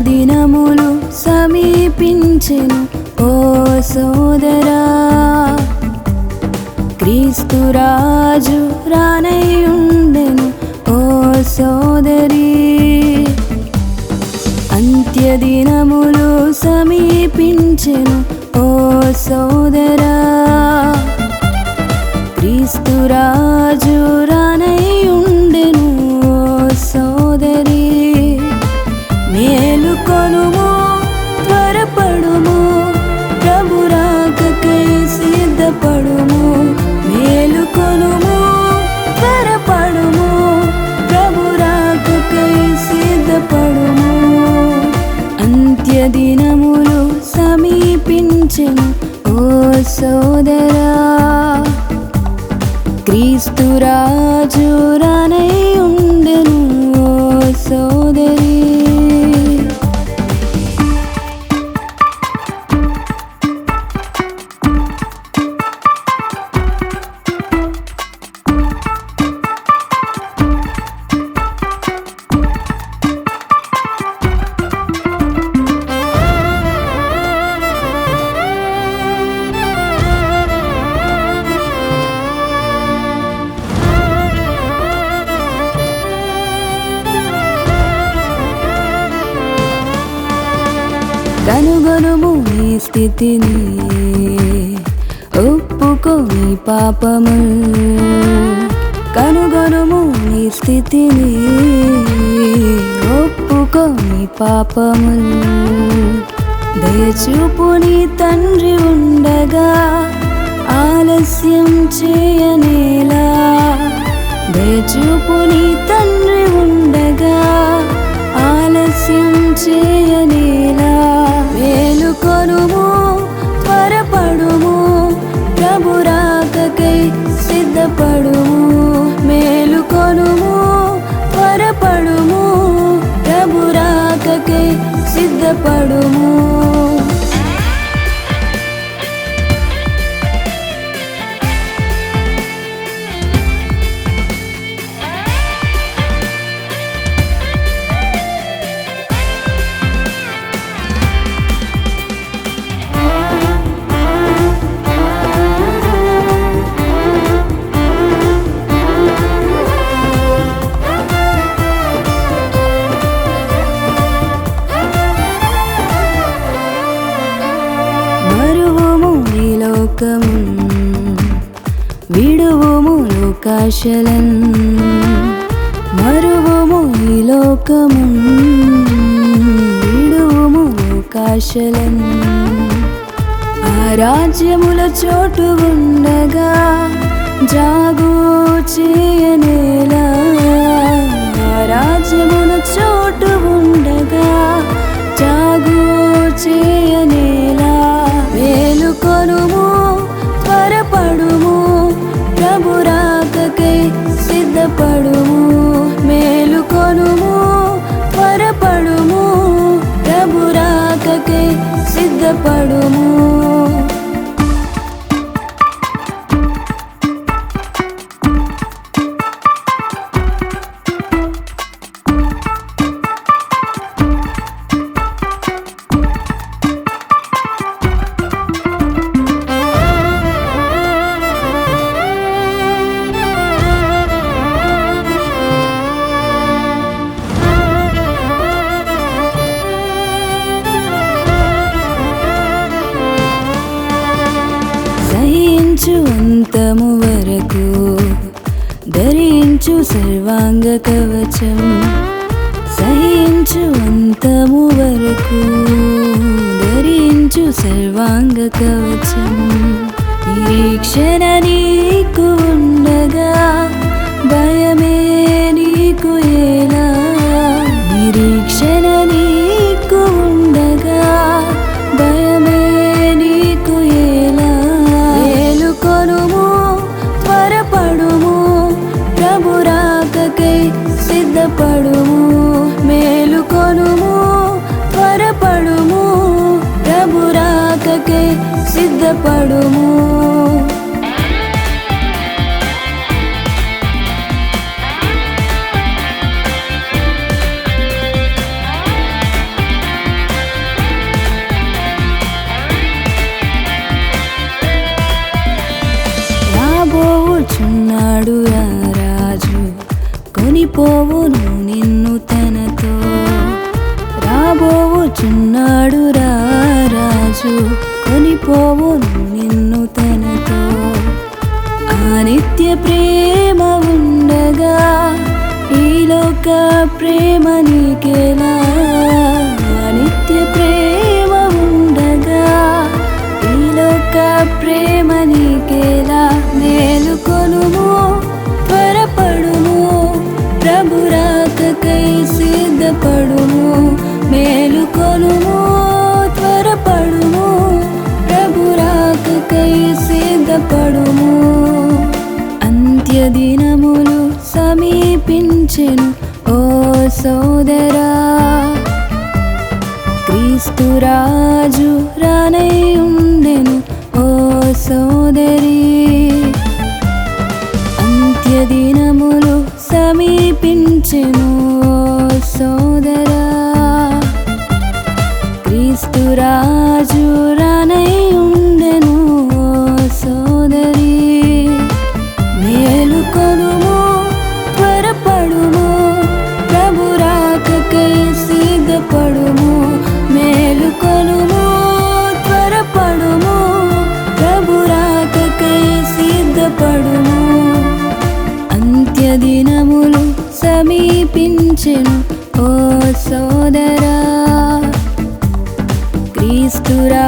దినములు సమీపించెను ఓ సోదరా. క్రీస్తు రాజు రానై ఉండెను ఓ సోదరి. అంత్యదినములు కనుగొనుము నీ స్థితిని ఒప్పుకో నీ పాపము. కనుగొనుము నీ స్థితిని ఒప్పుకో నీ పాపము. దయచూపు నీ తండ్రి ఉండగా ఆలస్యం చేయనేలా. దయచూపు నీ తండ్రి ఉండగా ఆలస్యం చే ബോധപ്പെടുമോ? లోకాశలన్ మరువుము ఈ లోకము విడువుము లోకాశలన్ ఆ రాజ్యముల చోటు ఉండగా జాగు చేయనేలా కవచం సహించు అంతము వరకు ధరించు సర్వాంగ కవచం. నిరీక్షణ నీకు ఉండగా భయమే పోవును నిన్ను తనతో. రాబోవుచున్నాడు రాజు కొనిపోవును నిన్ను తనతో. ఆ నిత్య ప్రేమ ఉండగా ఈలోక ప్రేమ నీకెలా? నిత్య ప్రేమ దినములు సమీపించెను ఓ సోదరా. క్రీస్తు రాజు రానై ఉండెను ఓ సోదరి. అంత్య దినములు సమీపించెను దినములు సమీపించెను ఓ సోదరా. క్రీస్తురా